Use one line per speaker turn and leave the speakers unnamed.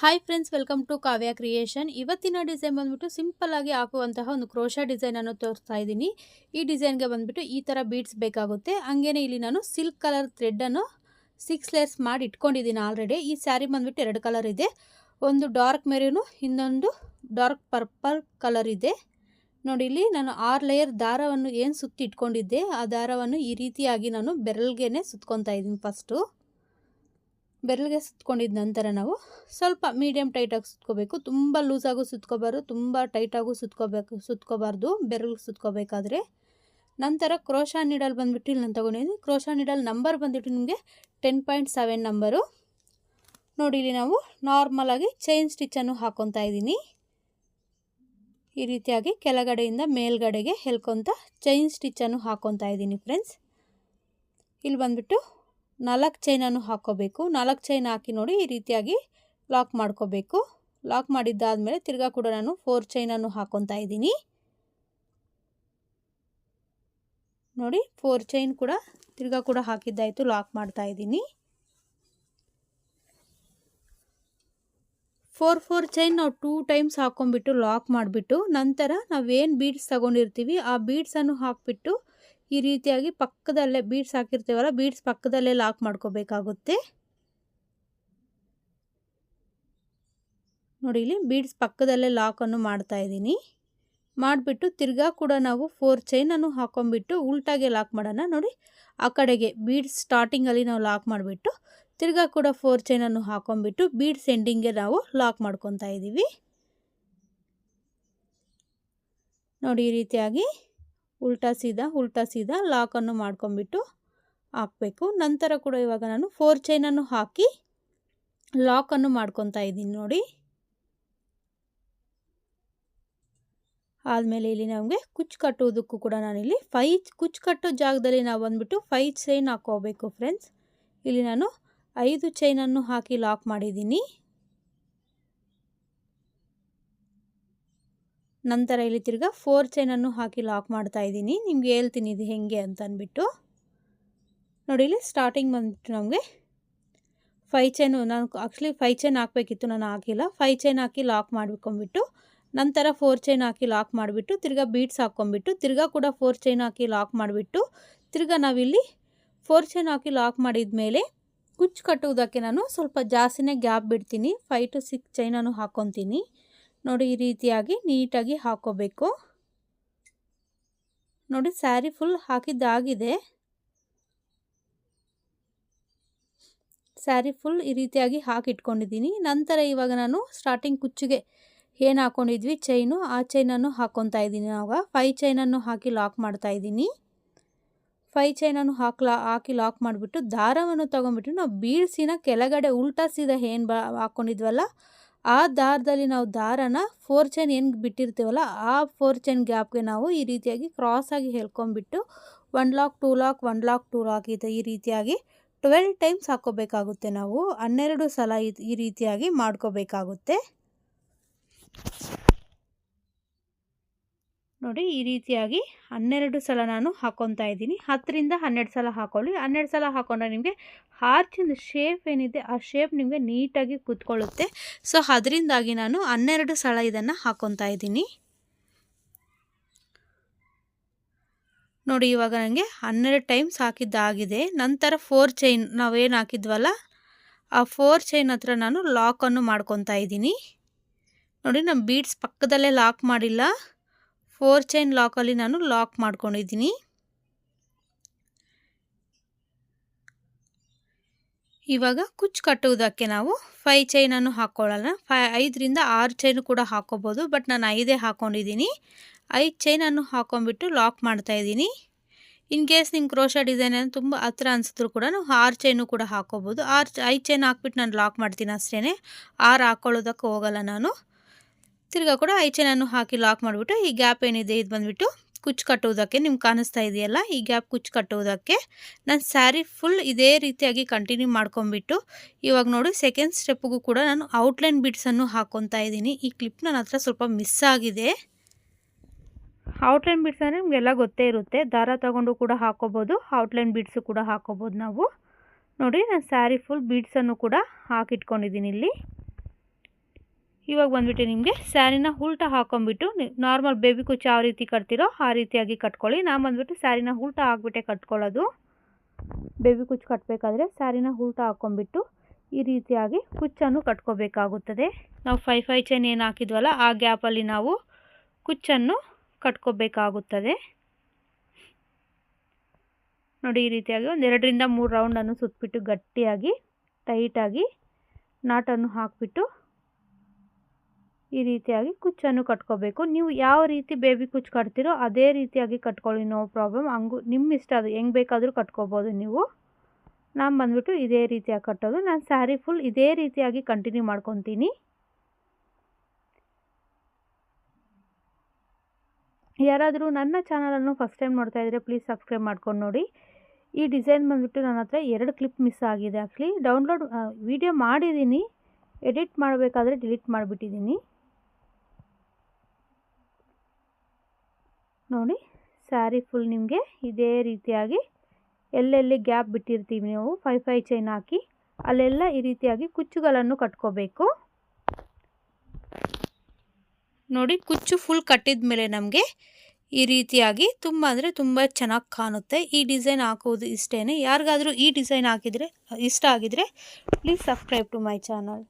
Hi friends welcome to Kavya creation ಇವತ್ತಿನ design ಬಂದ್ಬಿಟ್ಟು simple ಆಗಿ ಹಾಕುವಂತಹ ಒಂದು ಕ್ರೋಶಾ ಡಿಸೈನನ್ನು ತೋರಿಸ್ತಾ ಇದ್ದೀನಿ. ಈ ಡಿಸೈನ್ಗೆ ಬಂದ್ಬಿಟ್ಟು ಈ ಥರ ಬೀಡ್ಸ್ ಬೇಕಾಗುತ್ತೆ. ಹಂಗೇನೆ ಇಲ್ಲಿ ನಾನು ಸಿಲ್ಕ್ ಕಲರ್ ಥ್ರೆಡ್ಡನ್ನು ಸಿಕ್ಸ್ ಲೇಯರ್ಸ್ ಮಾಡಿ ಇಟ್ಕೊಂಡಿದ್ದೀನಿ ಆಲ್ರೆಡಿ ಈ ಸ್ಯಾರಿ ಬಂದ್ಬಿಟ್ಟು ಎರಡು ಕಲರ್ ಇದೆ. ಒಂದು ಡಾರ್ಕ್ ಮೆರೂನು ಇನ್ನೊಂದು ಡಾರ್ಕ್ ಪರ್ಪಲ್ ಕಲರ್ ಇದೆ. ನೋಡಿ, ಇಲ್ಲಿ ನಾನು ಆರು ಲೇಯರ್ ದಾರವನ್ನು ಏನು ಸುತ್ತಿ ಇಟ್ಕೊಂಡಿದ್ದೆ, ಆ ದಾರವನ್ನು ಈ ರೀತಿಯಾಗಿ ನಾನು ಬೆರಳಿಗೆನೆ ಸುತ್ಕೊತಾ ಇದ್ದೀನಿ ಫಸ್ಟು ಬೆರಳಿಗೆ ಸುತ್ಕೊಂಡಿದ ನಂತರ ನಾವು ಸ್ವಲ್ಪ ಮೀಡಿಯಮ್ ಟೈಟಾಗಿ ಸುತ್ಕೋಬೇಕು. ತುಂಬ ಲೂಸಾಗೂ ಸುತ್ಕೋಬಾರ್ದು, ತುಂಬ ಟೈಟಾಗೂ ಸುತ್ಕೋಬೇಕು, ಸುತ್ಕೋಬಾರ್ದು, ಬೆರಳಿಗೆ ಸುತ್ಕೋಬೇಕಾದ್ರೆ. ನಂತರ ಕ್ರೋಶಾ ನೀಡಲ್ ಬಂದುಬಿಟ್ಟು ಇಲ್ಲಿ ನಾನು ತೊಗೊಂಡಿದ್ದೀನಿ. ಕ್ರೋಶಾ ನೀಡಲ್ ನಂಬರ್ ಬಂದುಬಿಟ್ಟು ನಿಮಗೆ ಟೆನ್ ಪಾಯಿಂಟ್ ಸೆವೆನ್ ನಂಬರು ನೋಡಿ ಇಲ್ಲಿ ನಾವು ನಾರ್ಮಲಾಗಿ ಚೈನ್ ಸ್ಟಿಚ್ಚನ್ನು ಹಾಕ್ಕೊತಾ ಇದ್ದೀನಿ. ಈ ರೀತಿಯಾಗಿ ಕೆಳಗಡೆಯಿಂದ ಮೇಲ್ಗಡೆಗೆ ಹೆಲ್ಕೊತ ಚೈನ್ ಸ್ಟಿಚ್ಚನ್ನು ಹಾಕ್ಕೊತಾ ಇದ್ದೀನಿ ಫ್ರೆಂಡ್ಸ್ ಇಲ್ಲಿ ಬಂದುಬಿಟ್ಟು ನಾಲ್ಕು ಚೈನನ್ನು ಹಾಕ್ಕೋಬೇಕು ನಾಲ್ಕು ಚೈನ್ ಹಾಕಿ ನೋಡಿ ಈ ರೀತಿಯಾಗಿ ಲಾಕ್ ಮಾಡ್ಕೋಬೇಕು. ಲಾಕ್ ಮಾಡಿದ್ದಾದಮೇಲೆ ತಿರ್ಗಾ ಕೂಡ ನಾನು ಫೋರ್ ಚೈನನ್ನು ಹಾಕೊತಾ ಇದ್ದೀನಿ. ನೋಡಿ ಫೋರ್ ಚೈನ್ ಕೂಡ ತಿರ್ಗಾ ಕೂಡ ಹಾಕಿದ್ದಾಯಿತು. ಲಾಕ್ ಮಾಡ್ತಾ ಇದ್ದೀನಿ. ಫೋರ್ ಫೋರ್ ಚೈನ್ ನಾವು ಟೂ ಟೈಮ್ಸ್ ಹಾಕೊಂಡ್ಬಿಟ್ಟು ಲಾಕ್ ಮಾಡಿಬಿಟ್ಟು ನಂತರ ನಾವೇನು ಬೀಡ್ಸ್ ತಗೊಂಡಿರ್ತೀವಿ ಆ ಬೀಡ್ಸನ್ನು ಹಾಕಿಬಿಟ್ಟು ಈ ರೀತಿಯಾಗಿ ಪಕ್ಕದಲ್ಲೇ ಬೀಡ್ಸ್ ಹಾಕಿರ್ತೀವಲ್ಲ ಬೀಡ್ಸ್ ಪಕ್ಕದಲ್ಲೇ ಲಾಕ್ ಮಾಡ್ಕೋಬೇಕಾಗುತ್ತೆ. ನೋಡಿ, ಇಲ್ಲಿ ಬೀಡ್ಸ್ ಪಕ್ಕದಲ್ಲೇ ಲಾಕನ್ನು ಮಾಡ್ತಾ ಇದ್ದೀನಿ. ಮಾಡಿಬಿಟ್ಟು ತಿರ್ಗಾ ಕೂಡ ನಾವು ಫೋರ್ ಚೈನನ್ನು ಹಾಕೊಂಡ್ಬಿಟ್ಟು ಉಲ್ಟಾಗೆ ಲಾಕ್ ಮಾಡೋಣ. ನೋಡಿ, ಆ ಕಡೆಗೆ ಬೀಡ್ಸ್ ಸ್ಟಾರ್ಟಿಂಗಲ್ಲಿ ನಾವು ಲಾಕ್ ಮಾಡಿಬಿಟ್ಟು ತಿರ್ಗಾ ಕೂಡ ಫೋರ್ ಚೈನನ್ನು ಹಾಕೊಂಡ್ಬಿಟ್ಟು ಬೀಡ್ಸ್ ಎಂಡಿಂಗ್ಗೆ ನಾವು ಲಾಕ್ ಮಾಡ್ಕೊತಾ ಇದ್ದೀವಿ. ನೋಡಿ, ಈ ರೀತಿಯಾಗಿ ಉಲ್ಟಾ ಸೀದಾ ಉಲ್ಟಾ ಸೀದಾ ಲಾಕನ್ನು ಮಾಡ್ಕೊಂಬಿಟ್ಟು ಹಾಕಬೇಕು. ನಂತರ ಕೂಡ ಇವಾಗ ನಾನು ಫೋರ್ ಚೈನನ್ನು ಹಾಕಿ ಲಾಕನ್ನು ಮಾಡ್ಕೊತಾ ಇದ್ದೀನಿ ನೋಡಿ. ಆದಮೇಲೆ ಇಲ್ಲಿ ನಮಗೆ ಕುಚ್ಚು ಕಟ್ಟುವುದಕ್ಕೂ ಕೂಡ ನಾನಿಲ್ಲಿ ಫೈ ಕುಚ್ಚು ಕಟ್ಟೋ ಜಾಗದಲ್ಲಿ ನಾವು ಬಂದುಬಿಟ್ಟು ಫೈ ಚೈನ್ ಹಾಕೋಬೇಕು ಫ್ರೆಂಡ್ಸ್ ಇಲ್ಲಿ ನಾನು ಐದು ಚೈನನ್ನು ಹಾಕಿ ಲಾಕ್ ಮಾಡಿದ್ದೀನಿ. ನಂತರ ಇಲ್ಲಿ ತಿರ್ಗಾ ಫೋರ್ ಚೈನನ್ನು ಹಾಕಿ ಲಾಕ್ ಮಾಡ್ತಾ ಇದ್ದೀನಿ. ನಿಮ್ಗೆ ಹೇಳ್ತೀನಿ ಇದು ಹೇಗೆ ಅಂತ ಅಂದ್ಬಿಟ್ಟು. ನೋಡಿ ಇಲ್ಲಿ ಸ್ಟಾರ್ಟಿಂಗ್ ಬಂದ್ಬಿಟ್ಟು ನಮಗೆ ಫೈ ಚೈನು ನಾನು ಆ್ಯಕ್ಚುಲಿ ಫೈ ಚೈನ್ ಹಾಕಬೇಕಿತ್ತು, ನಾನು ಹಾಕಿಲ್ಲ. ಫೈ ಚೈನ್ ಹಾಕಿ ಲಾಕ್ ಮಾಡ್ಕೊಂಬಿಟ್ಟು ನಂತರ ಫೋರ್ ಚೈನ್ ಹಾಕಿ ಲಾಕ್ ಮಾಡಿಬಿಟ್ಟು, ತಿರ್ಗಾ ಬೀಟ್ಸ್ ಹಾಕ್ಕೊಂಬಿಟ್ಟು ತಿರ್ಗಾ ಕೂಡ ಫೋರ್ ಚೈನ್ ಹಾಕಿ ಲಾಕ್ ಮಾಡಿಬಿಟ್ಟು, ತಿರ್ಗಾ ನಾವಿಲ್ಲಿ ಫೋರ್ ಚೈನ್ ಹಾಕಿ ಲಾಕ್ ಮಾಡಿದ ಮೇಲೆ ಕುಚ್ಚು ಕಟ್ಟುವುದಕ್ಕೆ ನಾನು ಸ್ವಲ್ಪ ಜಾಸ್ತಿನೇ ಗ್ಯಾಪ್ ಬಿಡ್ತೀನಿ. ಫೈ ಟು ಸಿಕ್ಸ್ ಚೈನನ್ನು ಹಾಕ್ಕೊತೀನಿ ನೋಡಿ ಈ ರೀತಿಯಾಗಿ ನೀಟಾಗಿ ಹಾಕೋಬೇಕು. ನೋಡಿ ಸ್ಯಾರಿ ಫುಲ್ ಹಾಕಿದ್ದಾಗಿದೆ. ಸ್ಯಾರಿ ಫುಲ್ ಈ ರೀತಿಯಾಗಿ ಹಾಕಿಟ್ಕೊಂಡಿದ್ದೀನಿ. ನಂತರ ಇವಾಗ ನಾನು ಸ್ಟಾರ್ಟಿಂಗ್ ಕುಚ್ಚಿಗೆ ಏನು ಹಾಕ್ಕೊಂಡಿದ್ವಿ ಚೈನು. ಆ ಚೈನನ್ನು ಹಾಕ್ಕೊತಾ ಇದ್ದೀನಿ ಆವಾಗ ಫೈ ಚೈನನ್ನು ಹಾಕಿ ಲಾಕ್ ಮಾಡ್ತಾ ಇದ್ದೀನಿ. ಫೈ ಚೈನನ್ನು ಹಾಕ್ಲಾ, ಹಾಕಿ ಲಾಕ್ ಮಾಡಿಬಿಟ್ಟು ದಾರವನ್ನು ತೊಗೊಂಬಿಟ್ಟು ನಾವು ಬೀಳ್ಸಿನ ಕೆಳಗಡೆ ಉಲ್ಟಾ ಸೀದಾ ಏನು ಬ ಹಾಕ್ಕೊಂಡಿದ್ವಲ್ಲ ಆ ದಾರದಲ್ಲಿ ನಾವು ದಾರನ ಫೋರ್ ಚೈನ್ ಏನು ಬಿಟ್ಟಿರ್ತೀವಲ್ಲ, ಆ ಫೋರ್ ಚೈನ್ ಗ್ಯಾಪ್ಗೆ ನಾವು ಈ ರೀತಿಯಾಗಿ ಕ್ರಾಸಾಗಿ ಹೇಳ್ಕೊಂಬಿಟ್ಟು one lock two lock one lock two lock ಇದೆ ಈ ರೀತಿಯಾಗಿ ಟ್ವೆಲ್ ಟೈಮ್ಸ್ ಹಾಕ್ಕೋಬೇಕಾಗುತ್ತೆ ನಾವು. ಹನ್ನೆರಡು ಸಲ ಈ ರೀತಿಯಾಗಿ ಮಾಡ್ಕೋಬೇಕಾಗುತ್ತೆ. ನೋಡಿ ಈ ರೀತಿಯಾಗಿ ಹನ್ನೆರಡು ಸಲ ನಾನು ಹಾಕೊತಾ ಇದ್ದೀನಿ. ಹತ್ತರಿಂದ ಹನ್ನೆರಡು ಸಲ ಹಾಕೊಳ್ಳಿ. ಹನ್ನೆರಡು ಸಲ ಹಾಕೊಂಡ್ರೆ ನಿಮಗೆ ಹಾರ್ಚಿನ ಶೇಪ್ ಏನಿದೆ ಆ ಶೇಪ್ ನಿಮಗೆ ನೀಟಾಗಿ ಕೂತ್ಕೊಳ್ಳುತ್ತೆ. ಸೊ ಅದರಿಂದಾಗಿ ನಾನು ಹನ್ನೆರಡು ಸಲ ಇದನ್ನು ಹಾಕೊತಾ ಇದ್ದೀನಿ. ನೋಡಿ ಇವಾಗ ನನಗೆ ಹನ್ನೆರಡು ಟೈಮ್ಸ್ ಹಾಕಿದ್ದಾಗಿದೆ ನಂತರ ಫೋರ್ ಚೈನ್ ನಾವೇನು ಹಾಕಿದ್ವಲ್ಲ, ಆ ಫೋರ್ ಚೈನ್ ಹತ್ರ ನಾನು ಲಾಕನ್ನು ಮಾಡ್ಕೊತಾ ಇದ್ದೀನಿ. ನೋಡಿ ನಮ್ಮ ಬೀಡ್ಸ್ ಪಕ್ಕದಲ್ಲೇ ಲಾಕ್ ಮಾಡಿಲ್ಲ. ಫೋರ್ ಚೈನ್ ಲಾಕಲ್ಲಿ ನಾನು ಲಾಕ್ ಮಾಡ್ಕೊಂಡಿದ್ದೀನಿ. ಇವಾಗ ಕುಚ್ಚು ಕಟ್ಟುವುದಕ್ಕೆ ನಾವು ಫೈ ಚೈನನ್ನು ಹಾಕ್ಕೊಳ್ಳೋಣ ಫೈ, ಐದರಿಂದ ಆರು ಚೈನು ಕೂಡ ಹಾಕೋಬೋದು, ಬಟ್ ನಾನು ಐದೇ ಹಾಕ್ಕೊಂಡಿದ್ದೀನಿ ಐದು ಚೈನನ್ನು ಹಾಕೊಂಡ್ಬಿಟ್ಟು ಲಾಕ್ ಮಾಡ್ತಾಯಿದ್ದೀನಿ ಇನ್ ಕೇಸ್ ನಿಮ್ಮ ಕ್ರೋಶಾ ಡಿಸೈನ್ ತುಂಬ ಹತ್ರ ಅನಿಸಿದ್ರು ಕೂಡ ನಾವು ಆರು ಚೈನು ಕೂಡ ಹಾಕ್ಕೋಬೋದು ಆರು ಐದು ಚೈನ್ ಹಾಕ್ಬಿಟ್ಟು ನಾನು ಲಾಕ್ ಮಾಡ್ತೀನಿ ಅಷ್ಟೇ ಆರು ಹಾಕ್ಕೊಳ್ಳೋದಕ್ಕೆ ಹೋಗಲ್ಲ ನಾನು. ತಿರ್ಗಾ ಕೂಡ ಐ ಚೈನನ್ನು ಹಾಕಿ ಲಾಕ್ ಮಾಡಿಬಿಟ್ಟು ಈ ಗ್ಯಾಪ್ ಏನಿದೆ ಇದು ಬಂದುಬಿಟ್ಟು ಕುಚ್ಚು ಕಟ್ಟುವುದಕ್ಕೆ ನಿಮ್ಗೆ ಕಾಣಿಸ್ತಾ ಇದೆಯಲ್ಲ, ಈ ಗ್ಯಾಪ್ ಕುಚ್ಚು ಕಟ್ಟುವುದಕ್ಕೆ ನಾನು ಸ್ಯಾರಿ ಫುಲ್ ಇದೇ ರೀತಿಯಾಗಿ ಕಂಟಿನ್ಯೂ ಮಾಡ್ಕೊಂಬಿಟ್ಟು ಇವಾಗ ನೋಡಿ ಸೆಕೆಂಡ್ ಸ್ಟೆಪ್ಗೂ ಕೂಡ ನಾನು ಔಟ್ಲೈನ್ ಬಿಡ್ಸನ್ನು ಹಾಕ್ಕೊತಾ ಇದ್ದೀನಿ. ಈ ಕ್ಲಿಪ್ ನನ್ನ ಹತ್ರ ಸ್ವಲ್ಪ ಮಿಸ್ ಆಗಿದೆ. ಔಟ್ಲೈನ್ ಬಿಡ್ಸ್ ಅಂದರೆ ನಿಮಗೆಲ್ಲ ಗೊತ್ತೇ ಇರುತ್ತೆ, ದಾರ ತಗೊಂಡು ಕೂಡ ಹಾಕೋಬೋದು ಔಟ್ಲೈನ್ ಬಿಡ್ಸು ಕೂಡ ಹಾಕೋಬೋದು ನಾವು. ನೋಡಿ ನಾನು ಸ್ಯಾರಿ ಫುಲ್ ಬೀಡ್ಸನ್ನು ಕೂಡ ಹಾಕಿಟ್ಕೊಂಡಿದ್ದೀನಿ ಇಲ್ಲಿ. ಇವಾಗ ಬಂದುಬಿಟ್ಟು ನಿಮಗೆ ಸ್ಯಾರಿನ ಉಲ್ಟಾ ಹಾಕೊಂಡ್ಬಿಟ್ಟು ನಾರ್ಮಲ್ ಬೇಬಿ ಕುಚ್ಚು ಯಾವ ರೀತಿ ಕಟ್ತಿರೋ ಆ ರೀತಿಯಾಗಿ ಕಟ್ಕೊಳ್ಳಿ. ನಾನು ಬಂದುಬಿಟ್ಟು ಸ್ಯಾರಿನ ಉಲ್ಟಾ ಹಾಕ್ಬಿಟ್ಟೆ ಕಟ್ಕೊಳ್ಳೋದು. ಬೇಬಿ ಕುಚ್ಚು ಕಟ್ಟಬೇಕಾದ್ರೆ ಸ್ಯಾರಿನ ಉಲ್ಟಾ ಹಾಕ್ಕೊಂಬಿಟ್ಟು ಈ ರೀತಿಯಾಗಿ ಕುಚ್ಚನ್ನು ಕಟ್ಕೋಬೇಕಾಗುತ್ತದೆ. ನಾವು ಫೈ ಫೈ ಚೈನ್ ಏನು ಹಾಕಿದ್ವಲ್ಲ, ಆ ಗ್ಯಾಪಲ್ಲಿ ನಾವು ಕುಚ್ಚನ್ನು ಕಟ್ಕೋಬೇಕಾಗುತ್ತದೆ. ನೋಡಿ ಈ ರೀತಿಯಾಗಿ ಒಂದು ಎರಡರಿಂದ ಮೂರು ರೌಂಡನ್ನು ಸುತ್ತಬಿಟ್ಟು ಗಟ್ಟಿಯಾಗಿ ಟೈಟಾಗಿ ನಾಟನ್ನು ಹಾಕಿಬಿಟ್ಟು ಈ ರೀತಿಯಾಗಿ ಕುಚ್ಚನ್ನು ಕಟ್ಕೋಬೇಕು. ನೀವು ಯಾವ ರೀತಿ ಬೇಬಿ ಕುಚ್ಚು ಕಟ್ತೀರೋ ಅದೇ ರೀತಿಯಾಗಿ ಕಟ್ಕೊಳ್ಳಿ, ನೋ ಪ್ರಾಬ್ಲಮ್. ಹಂಗು ನಿಮ್ಮ ಇಷ್ಟ ಅದು ಹೆಂಗೆ ಬೇಕಾದರೂ ಕಟ್ಕೋಬೋದು ನೀವು. ನಾನು ಬಂದುಬಿಟ್ಟು ಇದೇ ರೀತಿಯಾಗಿ ಕಟ್ಟೋದು. ನಾನು ಸ್ಯಾರಿ ಫುಲ್ ಇದೇ ರೀತಿಯಾಗಿ ಕಂಟಿನ್ಯೂ ಮಾಡ್ಕೊತೀನಿ. ಯಾರಾದರೂ ನನ್ನ ಚಾನಲನ್ನು ಫಸ್ಟ್ ಟೈಮ್ ನೋಡ್ತಾ ಇದ್ದರೆ ಪ್ಲೀಸ್ ಸಬ್ಸ್ಕ್ರೈಬ್ ಮಾಡ್ಕೊಂಡು ನೋಡಿ. ಈ ಡಿಸೈನ್ ಬಂದುಬಿಟ್ಟು ನನ್ನ ಹತ್ರ ಎರಡು ಕ್ಲಿಪ್ ಮಿಸ್ ಆಗಿದೆ ಆ್ಯಕ್ಚುಲಿ ಡೌನ್ಲೋಡ್ ವಿಡಿಯೋ ಮಾಡಿದ್ದೀನಿ. ಎಡಿಟ್ ಮಾಡಬೇಕಾದ್ರೆ ಡಿಲೀಟ್ ಮಾಡಿಬಿಟ್ಟಿದ್ದೀನಿ. ನೋಡಿ, ಸ್ಯಾರಿ ಫುಲ್ ನಿಮಗೆ ಇದೇ ರೀತಿಯಾಗಿ ಎಲ್ಲೆಲ್ಲಿ ಗ್ಯಾಪ್ ಬಿಟ್ಟಿರ್ತೀವಿ ನಾವು, ಫೈ ಫೈ ಚೈನ್ ಹಾಕಿ, ಅಲ್ಲೆಲ್ಲ ಈ ರೀತಿಯಾಗಿ ಕುಚ್ಚುಗಳನ್ನು ಕಟ್ಕೋಬೇಕು. ನೋಡಿ, ಕುಚ್ಚು ಫುಲ್ ಕಟ್ಟಿದ ಮೇಲೆ ನಮಗೆ ಈ ರೀತಿಯಾಗಿ ತುಂಬ ಅಂದರೆ ತುಂಬ ಚೆನ್ನಾಗಿ ಕಾಣುತ್ತೆ. ಈ ಡಿಸೈನ್ ಹಾಕೋದು ಇಷ್ಟೇ ಯಾರಿಗಾದರೂ ಈ ಡಿಸೈನ್ ಹಾಕಿದರೆ, ಇಷ್ಟ ಆಗಿದರೆ please subscribe to my channel